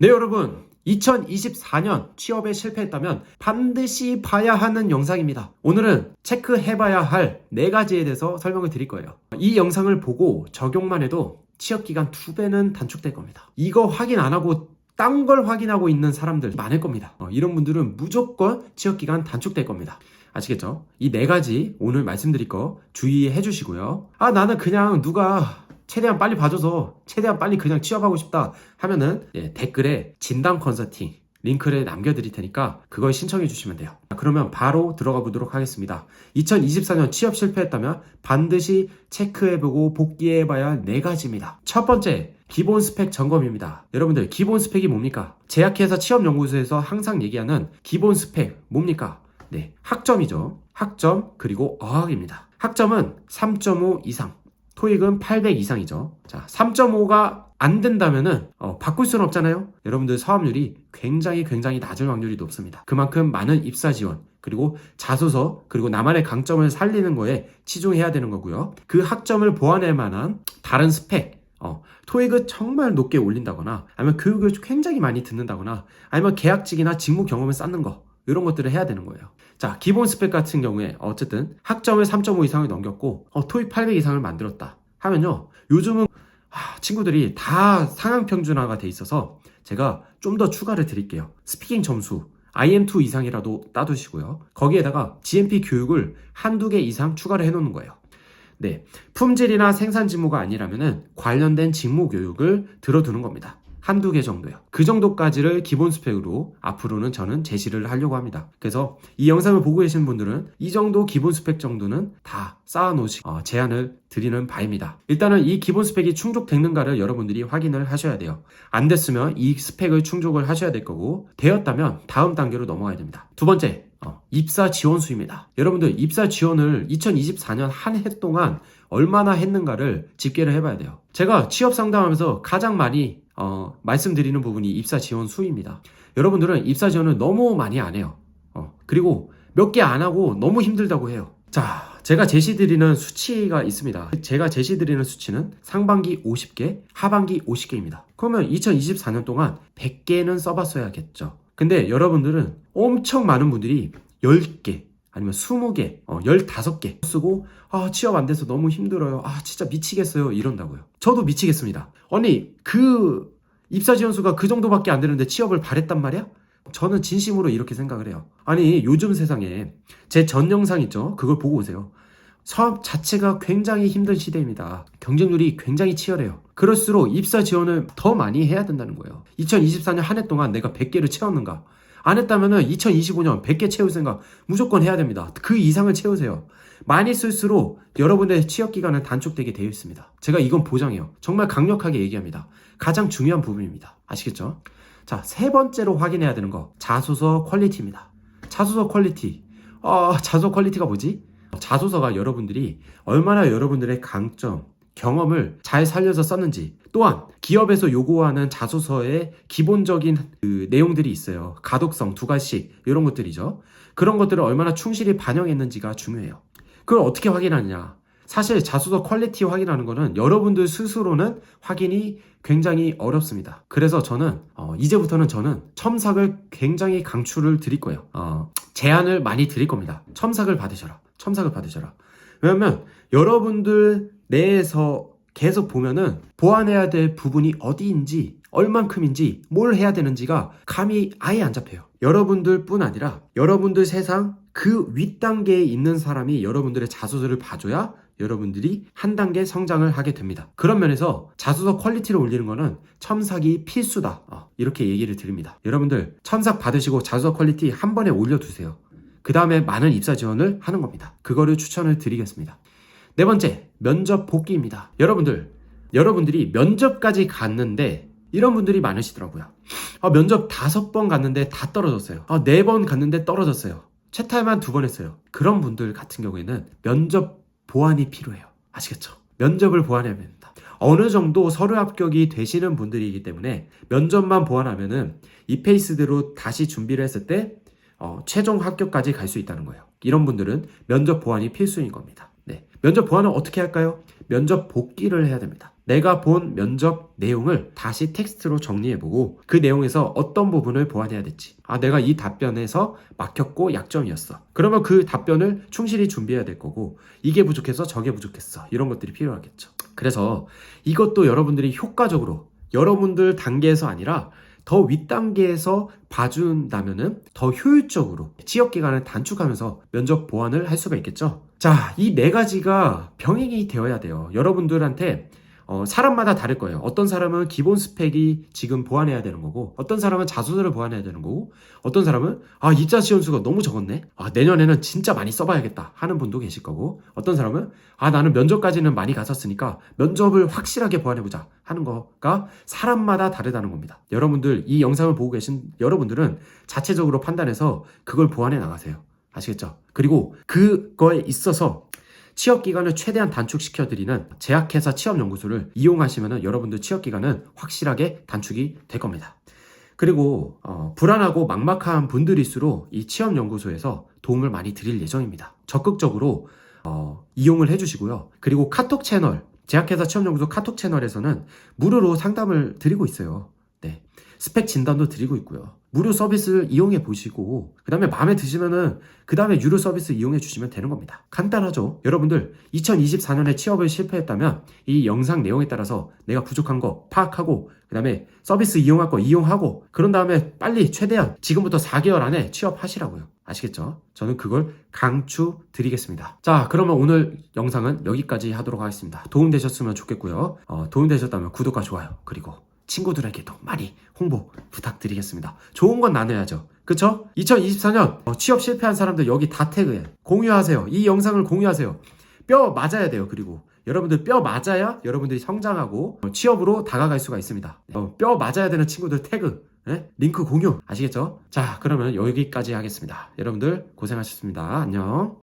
네, 여러분. 2024년 취업에 실패했다면 반드시 봐야 하는 영상입니다. 오늘은 체크해봐야 할 네 가지에 대해서 설명을 드릴 거예요. 이 영상을 보고 적용만 해도 취업 기간 두 배는 단축될 겁니다. 이거 확인 안 하고 딴 걸 확인하고 있는 사람들 많을 겁니다. 어, 이런 분들은 무조건 취업 기간 단축될 겁니다. 아시겠죠? 이 네 가지 오늘 말씀드릴 거 주의해 주시고요. 아, 나는 그냥 누가 최대한 빨리 봐줘서 최대한 빨리 그냥 취업하고 싶다 하면은 예, 댓글에 진단 컨설팅 링크를 남겨드릴 테니까 그걸 신청해 주시면 돼요. 자, 그러면 바로 들어가 보도록 하겠습니다. 2024년 취업 실패했다면 반드시 체크해보고 복귀해봐야 할 네 가지입니다. 첫 번째, 기본 스펙 점검입니다. 여러분들, 기본 스펙이 뭡니까? 제약회사 취업연구소에서 항상 얘기하는 기본 스펙 뭡니까? 네, 학점이죠. 학점, 그리고 어학입니다. 학점은 3.5 이상, 토익은 800 이상이죠. 자, 3.5가 안 된다면은 어, 바꿀 수는 없잖아요. 여러분들 사업률이 굉장히 굉장히 낮을 확률이 높습니다. 그만큼 많은 입사 지원 그리고 자소서 그리고 나만의 강점을 살리는 거에 치중해야 되는 거고요. 그 학점을 보완할 만한 다른 스펙 어, 토익을 정말 높게 올린다거나 아니면 교육을 굉장히 많이 듣는다거나 아니면 계약직이나 직무 경험을 쌓는 거 이런 것들을 해야 되는 거예요. 자, 기본 스펙 같은 경우에 어쨌든 학점을 3.5 이상을 넘겼고 어, 토익 800 이상을 만들었다 하면요. 요즘은 아, 친구들이 다 상향 평준화가 돼 있어서 제가 좀 더 추가를 드릴게요. 스피킹 점수 IM2 이상이라도 따두시고요. 거기에다가 GMP 교육을 한두 개 이상 추가를 해놓는 거예요. 네. 품질이나 생산 직무가 아니라면은 관련된 직무 교육을 들어두는 겁니다. 한두 개 정도요. 그 정도까지를 기본 스펙으로 앞으로는 저는 제시를 하려고 합니다. 그래서 이 영상을 보고 계신 분들은 이 정도 기본 스펙 정도는 다 쌓아놓으시, 어, 제안을 드리는 바입니다. 일단은 이 기본 스펙이 충족됐는가를 여러분들이 확인을 하셔야 돼요. 안 됐으면 이 스펙을 충족을 하셔야 될 거고, 되었다면 다음 단계로 넘어가야 됩니다. 두 번째, 어, 입사 지원 수입니다. 여러분들 입사 지원을 2024년 한 해 동안 얼마나 했는가를 집계를 해봐야 돼요. 제가 취업 상담하면서 가장 많이 어, 말씀드리는 부분이 입사 지원 수입니다. 여러분들은 입사 지원을 너무 많이 안 해요. 어, 그리고 몇 개 안 하고 너무 힘들다고 해요. 자, 제가 제시드리는 수치가 있습니다. 제가 제시드리는 수치는 상반기 50개, 하반기 50개입니다. 그러면 2024년 동안 100개는 써봤어야겠죠. 근데 여러분들은 엄청 많은 분들이 10개, 아니면 20개, 어, 15개 쓰고, 아, 취업 안 돼서 너무 힘들어요. 아, 진짜 미치겠어요. 이런다고요. 저도 미치겠습니다. 아니, 그, 입사 지원수가 그 정도밖에 안 되는데 취업을 바랬단 말이야? 저는 진심으로 이렇게 생각을 해요. 아니, 요즘 세상에 제 전 영상 있죠? 그걸 보고 오세요. 사업 자체가 굉장히 힘든 시대입니다. 경쟁률이 굉장히 치열해요. 그럴수록 입사 지원을 더 많이 해야 된다는 거예요. 2024년 한 해 동안 내가 100개를 채웠는가? 안 했다면은 2025년 100개 채울 생각 무조건 해야 됩니다. 그 이상을 채우세요. 많이 쓸수록 여러분의 취업 기간은 단축되게 되어 있습니다. 제가 이건 보장해요. 정말 강력하게 얘기합니다. 가장 중요한 부분입니다. 아시겠죠? 자, 세 번째로 확인해야 되는 거. 자소서 퀄리티입니다. 자소서 퀄리티. 아, 자소서 퀄리티가 뭐지? 자소서가 여러분들이 얼마나 여러분들의 강점, 경험을 잘 살려서 썼는지 또한 기업에서 요구하는 자소서의 기본적인 그 내용들이 있어요. 가독성 두 가지씩 이런 것들이죠. 그런 것들을 얼마나 충실히 반영했는지가 중요해요. 그걸 어떻게 확인하느냐? 사실 자소서 퀄리티 확인하는 거는 여러분들 스스로는 확인이 굉장히 어렵습니다. 그래서 저는 어, 이제부터는 저는 첨삭을 굉장히 강추를 드릴 거예요. 어, 제안을 많이 드릴 겁니다. 첨삭을 받으셔라. 첨삭을 받으셔라. 왜냐면 여러분들 내에서 계속 보면은 보완해야 될 부분이 어디인지 얼만큼인지 뭘 해야 되는지가 감이 아예 안 잡혀요. 여러분들 뿐 아니라 여러분들 세상 그 윗단계에 있는 사람이 여러분들의 자소서를 봐줘야 여러분들이 한 단계 성장을 하게 됩니다. 그런 면에서 자소서 퀄리티를 올리는 거는 첨삭이 필수다. 어, 이렇게 얘기를 드립니다. 여러분들 첨삭 받으시고 자소서 퀄리티 한 번에 올려두세요. 그 다음에 많은 입사 지원을 하는 겁니다. 그거를 추천을 드리겠습니다. 네 번째, 면접 복귀입니다. 여러분들, 여러분들이 면접까지 갔는데 이런 분들이 많으시더라고요. 아, 면접 다섯 번 갔는데 다 떨어졌어요. 아, 네 번 갔는데 떨어졌어요. 채탈만 두 번 했어요. 그런 분들 같은 경우에는 면접 보완이 필요해요. 아시겠죠? 면접을 보완해야 됩니다. 어느 정도 서류 합격이 되시는 분들이기 때문에 면접만 보완하면은 이 페이스대로 다시 준비를 했을 때 어, 최종 합격까지 갈 수 있다는 거예요. 이런 분들은 면접 보완이 필수인 겁니다. 네. 면접 보완은 어떻게 할까요? 면접 복귀를 해야 됩니다. 내가 본 면접 내용을 다시 텍스트로 정리해보고 그 내용에서 어떤 부분을 보완해야 될지. 아, 내가 이 답변에서 막혔고 약점이었어. 그러면 그 답변을 충실히 준비해야 될 거고, 이게 부족해서 저게 부족했어. 이런 것들이 필요하겠죠. 그래서 이것도 여러분들이 효과적으로 여러분들 단계에서 아니라 더 윗단계에서 봐준다면은 더 효율적으로 취업 기간을 단축하면서 면접 보완을 할 수가 있겠죠. 자, 이 네 가지가 병행이 되어야 돼요. 여러분들한테 어, 사람마다 다를 거예요. 어떤 사람은 기본 스펙이 지금 보완해야 되는 거고, 어떤 사람은 자소서를 보완해야 되는 거고, 어떤 사람은 아 입자 지원수가 너무 적었네. 아 내년에는 진짜 많이 써봐야겠다 하는 분도 계실 거고, 어떤 사람은 아 나는 면접까지는 많이 갔었으니까 면접을 확실하게 보완해보자 하는 거가 사람마다 다르다는 겁니다. 여러분들 이 영상을 보고 계신 여러분들은 자체적으로 판단해서 그걸 보완해 나가세요. 아시겠죠? 그리고 그거에 있어서 취업 기간을 최대한 단축시켜 드리는 제약회사 취업 연구소를 이용하시면 여러분들 취업 기간은 확실하게 단축이 될 겁니다. 그리고 어, 불안하고 막막한 분들일수록 이 취업 연구소에서 도움을 많이 드릴 예정입니다. 적극적으로 어, 이용을 해주시고요. 그리고 카톡 채널, 제약회사 취업연구소 카톡 채널에서는 무료로 상담을 드리고 있어요. 네. 스펙 진단도 드리고 있고요. 무료 서비스를 이용해 보시고, 그 다음에 마음에 드시면은, 그 다음에 유료 서비스 이용해 주시면 되는 겁니다. 간단하죠? 여러분들, 2024년에 취업을 실패했다면, 이 영상 내용에 따라서 내가 부족한 거 파악하고, 그 다음에 서비스 이용할 거 이용하고, 그런 다음에 빨리 최대한 지금부터 4개월 안에 취업하시라고요. 아시겠죠? 저는 그걸 강추 드리겠습니다. 자, 그러면 오늘 영상은 여기까지 하도록 하겠습니다. 도움 되셨으면 좋겠고요. 어, 도움 되셨다면 구독과 좋아요, 그리고 친구들에게도 많이 홍보 부탁드리겠습니다. 좋은 건 나눠야죠. 그쵸? 2024년 어, 취업 실패한 사람들 여기 다 태그해. 공유하세요. 이 영상을 공유하세요. 뼈 맞아야 돼요. 그리고 여러분들 뼈 맞아야 여러분들이 성장하고 어, 취업으로 다가갈 수가 있습니다. 어, 뼈 맞아야 되는 친구들 태그. 예? 링크 공유 아시겠죠? 자 그러면 여기까지 하겠습니다. 여러분들 고생하셨습니다. 안녕.